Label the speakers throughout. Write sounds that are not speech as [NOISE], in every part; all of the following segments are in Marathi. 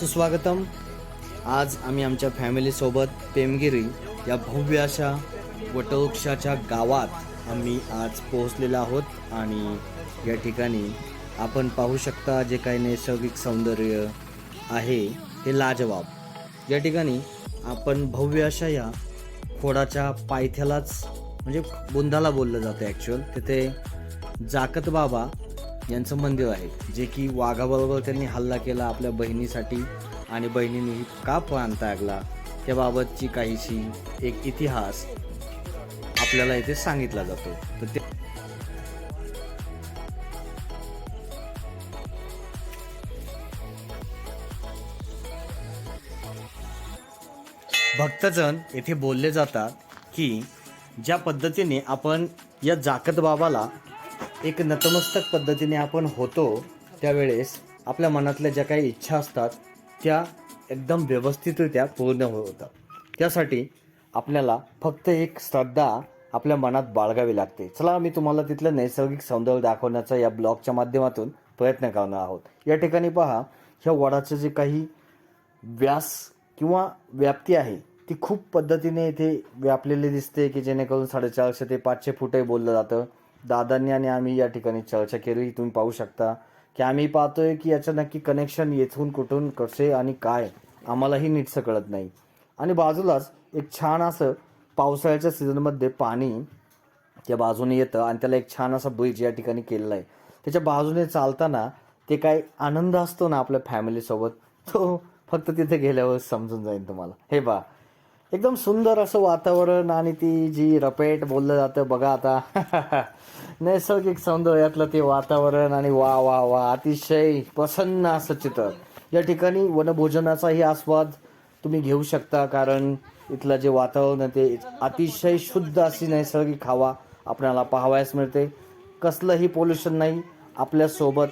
Speaker 1: सुस्वागतम. आज आम्ही आमच्या फॅमिलीसोबत पेमगिरी या भव्य अशा वटवृक्षाच्या गावात आम्ही आज पोहोचलेलो आहोत आणि या ठिकाणी आपण पाहू शकता जे काही नैसर्गिक सौंदर्य आहे हे लाजवाब. या ठिकाणी आपण भव्य अशा या खोडाच्या पायथ्यालाच म्हणजे बुंदाला बोललं जातं ॲक्च्युअल तिथे जाकत बाबा यांचं मंदिर आहे जे की वाघाबरोबर त्यांनी हल्ला केला आपल्या बहिणीसाठी आणि बहिणीने का प्राण त्यागला त्याबाबतची काहीशी एक इतिहास आपल्याला इथे सांगितला जातो. तर ते भक्तजन येथे बोलले जातात की ज्या पद्धतीने आपण या जाकत बाबाला एक नतमस्तक पद्धतीने आपण होतो त्यावेळेस आपल्या मनातल्या ज्या काही इच्छा असतात त्या एकदम व्यवस्थितरित्या पूर्ण होतात. त्यासाठी आपल्याला फक्त एक श्रद्धा आपल्या मनात बाळगावी लागते. चला मी तुम्हाला तिथलं नैसर्गिक सौंदर्य दाखवण्याचा या ब्लॉगच्या माध्यमातून प्रयत्न करणार आहोत. या ठिकाणी पहा ह्या वडाचं जे काही व्यास किंवा व्याप्ती आहे ती खूप पद्धतीने इथे व्यापलेली दिसते की जेणेकरून साडेचारशे ते पाचशे फुटही बोललं जातं. दादांनी आणि आम्ही या ठिकाणी चर्चा केली. तुम्ही पाहू शकता की आम्ही पाहतोय की याचं नक्की कनेक्शन येथून कुठून कसे आणि काय आम्हालाही नीटसं कळत नाही. आणि बाजूलाच एक छान असं पावसाळ्याच्या सीझनमध्ये पाणी त्या बाजूने येतं आणि त्याला एक छान असा ब्रिज या ठिकाणी केलेला आहे. त्याच्या बाजूने चालताना ते काय आनंद असतो ना आपल्या फॅमिलीसोबत तो फक्त तिथे गेल्यावर समजून जाईल तुम्हाला. हे बा एकदम सुंदर असं वातावरण आणि ती जी रपेट बोललं जातं बघा आता. [LAUGHS] नैसर्गिक सौंदर्यातलं ते वातावरण आणि वा वा वा अतिशय प्रसन्न असं चित्र. या ठिकाणी वनभोजनाचाही आस्वाद तुम्ही घेऊ शकता कारण इथलं जे वातावरण आहे ते अतिशय शुद्ध अशी नैसर्गिक हवा आपल्याला पाहावयास मिळते. कसलंही पोल्युशन नाही आपल्यासोबत.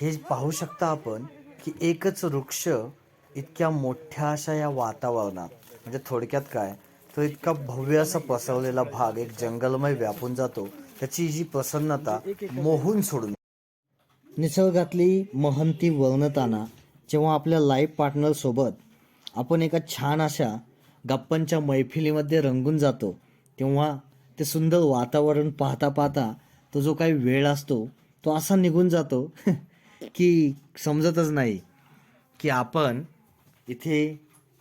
Speaker 1: हे पाहू शकता आपण की एकच वृक्ष इतक्या मोठ्या अशा या वातावरणात म्हणजे थोडक्यात काय? तो इतका भव्य असा पसरलेला भाग एक जंगलमय व्यापून जातो. त्याची जी प्रसन्नता मोहून सोडून. निसर्गातली महंती वर्णताना जेव्हा आपल्या लाईफ पार्टनर सोबत आपण एका छान अशा गप्पांच्या मैफिलीमध्ये रंगून जातो तेव्हा ते सुंदर वातावरण पाहता पाहता तो जो काही वेळ असतो तो असा निघून जातो. [LAUGHS] की समजतच नाही की आपण इथे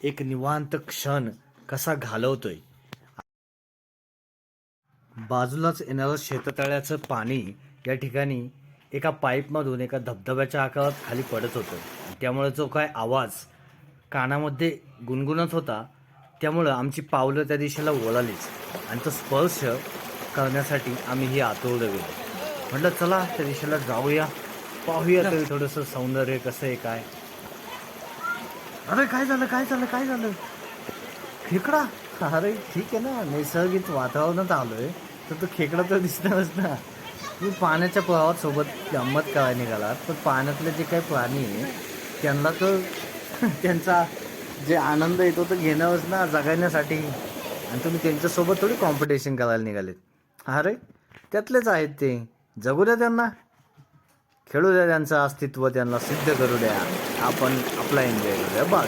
Speaker 1: एक निवांत क्षण कसा घालवतोय. बाजूलाच येणारं शेततळ्याचं पाणी या ठिकाणी एका पाईपमधून एका धबधब्याच्या आकारात खाली पडत होतं. त्यामुळे जो काय आवाज कानामध्ये गुणगुणत होता त्यामुळं आमची पावलं त्या दिशेला वळालीच. आणि तो स्पर्श करण्यासाठी आम्ही ही आतोरलं गेलो म्हटलं चला त्या दिशेला जाऊया. पाहूया तरी थोडंसं सौंदर्य कसं आहे काय? अरे काय झालं काय झालं काय झालं? खेकडा? अरे ठीक आहे ना नैसर्गिक वातावरणात आलोय तर तो खेकडा तर दिसणारच ना. तुम्ही पाण्याच्या प्रवाहात सोबत गंमत करायला निघालात पण पाण्यातले जे काही प्राणी आहे त्यांना तर [LAUGHS] त्यांचा जे आनंद येतो तो घेणारच ना जगण्यासाठी. आणि तुम्ही त्यांच्यासोबत थोडी कॉम्पिटिशन करायला निघालेत. अरे त्यातलेच आहेत ते. जगू द्या त्यांना. खेळू द्या त्यांचं अस्तित्व त्यांना सिद्ध करू द्या. आपण आपला एन्जॉय करू द्या. बाग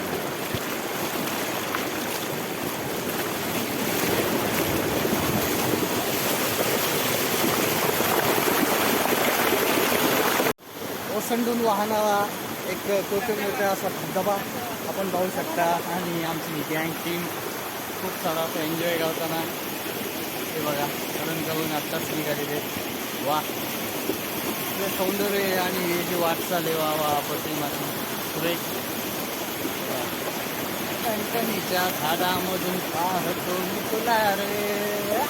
Speaker 1: ओसंडून वाहनाला एक कोटे असा धबधबा आपण पाहू शकता. आणि आमची गँग टीम खूप सारा असं एन्जॉय करताना. हे बघा करून करून आत्ताच निघालेले. वा. इथलं सौंदर्य आणि हे जे वाटचाल आहे वा वा प्रतिमाची सुरेख. टणटणीच्या झाडामधून पाहतो मी तुला रे.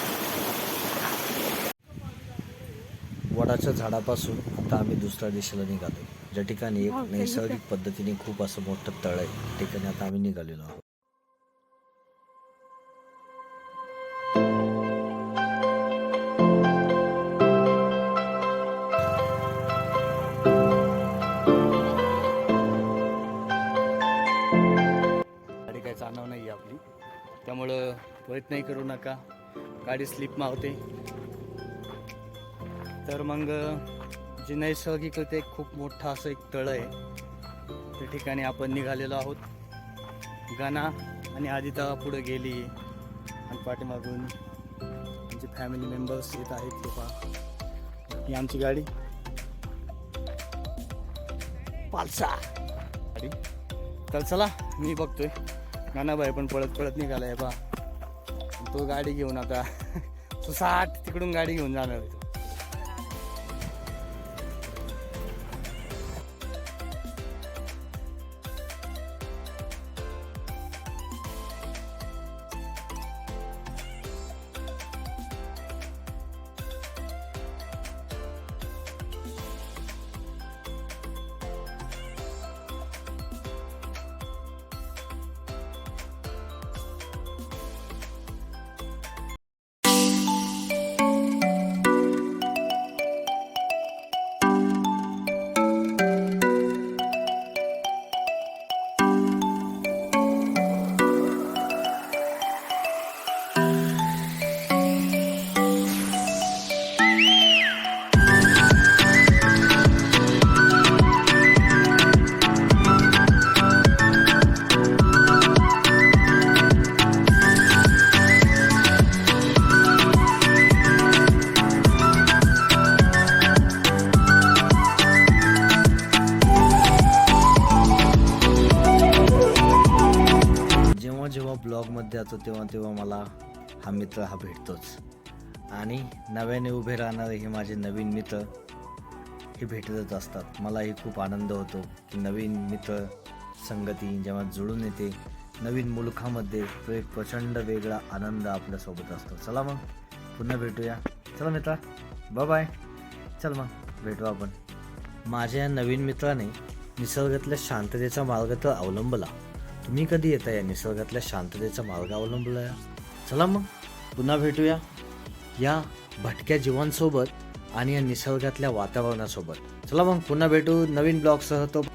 Speaker 1: वडाच्या झाडापासून आता आम्ही दुसऱ्या दिशेला निघालो. ज्या ठिकाणी एक नैसर्गिक पद्धतीने खूप असं मोठं तळ आहे त्या ठिकाणी आता आम्ही निघालेलो आहोत. प्रयत्नही करू नका. गाडी स्लिप मावते. तर मग जे नैसर्गिक होते खूप मोठं असं एक तळ आहे त्या ठिकाणी आपण निघालेलो आहोत. गाना आणि आदिता पुढे गेली. आणि पाठीमागून आमचे फॅमिली मेंबर्स येत आहेत. ते पहा. ही आमची गाडी. पालसा. गाडी. तर चला मी बघतोय. गाणाबाई पण पळत पळत निघाला आहे बा तो गाडी घेऊन आता सुसाट [LAUGHS] तिकडून गाडी घेऊन जाणार होतो जातो तेव्हा तेव्हा मला हा मित्र हा भेटतोच. आणि नव्याने उभे राहणारे हे माझे नवीन मित्र हे भेटतच असतात. मलाही खूप आनंद होतो की नवीन मित्र संगती जेव्हा जुळून येते नवीन मुलखामध्ये तो एक प्रचंड वेगळा आनंद आपल्यासोबत असतो. चला मग पुन्हा भेटूया. चला मित्रा बाय बाय चल मग भेटू आपण. माझ्या या नवीन मित्राने निसर्गातल्या शांततेचा मार्ग तर अवलंबला. तुम्ही कधी येता या निसर्गातल्या शांततेचा मार्ग अवलंबला चला मग. पुन्हा भेटूया. या भटक्या जीवांसोबत आणि या निसर्गातल्या वातावरणासोबत. चला मग पुन्हा भेटू नवीन ब्लॉगसह. तो